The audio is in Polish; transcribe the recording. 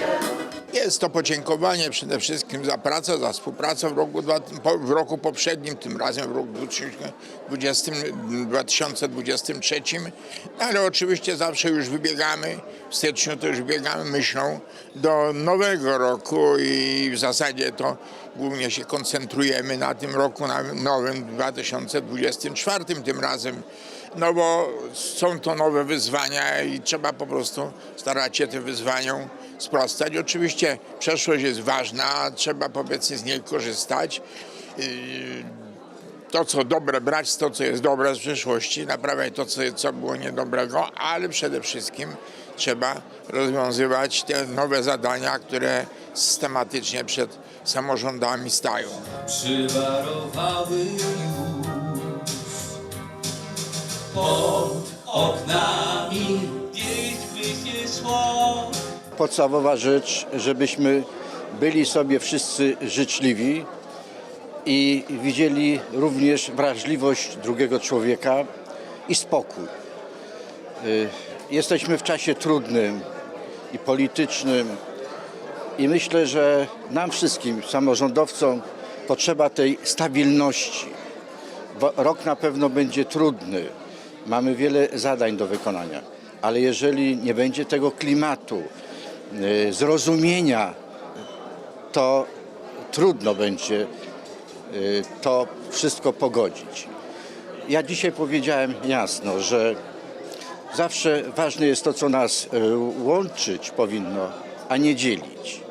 you. Jest to podziękowanie przede wszystkim za pracę, za współpracę w roku, w roku poprzednim, tym razem w roku 2020, 2023, ale oczywiście zawsze już wybiegamy, w styczniu już biegamy myślą do nowego roku i w zasadzie to głównie się koncentrujemy na tym roku na nowym 2024 tym razem, no bo są to nowe wyzwania i trzeba po prostu starać się tym wyzwaniom sprostać. Oczywiście przeszłość jest ważna, trzeba powiedzmy z niej korzystać. Yy, To, co dobre, brać to, co jest dobre z przeszłości, naprawiać to, co, co było niedobrego, ale przede wszystkim trzeba rozwiązywać te nowe zadania, które systematycznie przed samorządami stają. przywarowały już podstawowa rzecz, żebyśmy byli sobie wszyscy życzliwi i widzieli również wrażliwość drugiego człowieka i spokój. Y, Jesteśmy w czasie trudnym i politycznym i myślę, że nam wszystkim, samorządowcom, potrzeba tej stabilności. Rok na pewno będzie trudny. Mamy wiele zadań do wykonania, ale jeżeli nie będzie tego klimatu, zrozumienia, to trudno będzie y, to wszystko pogodzić. Ja dzisiaj powiedziałem jasno, że zawsze ważne jest to, co nas y, łączyć powinno, a nie dzielić.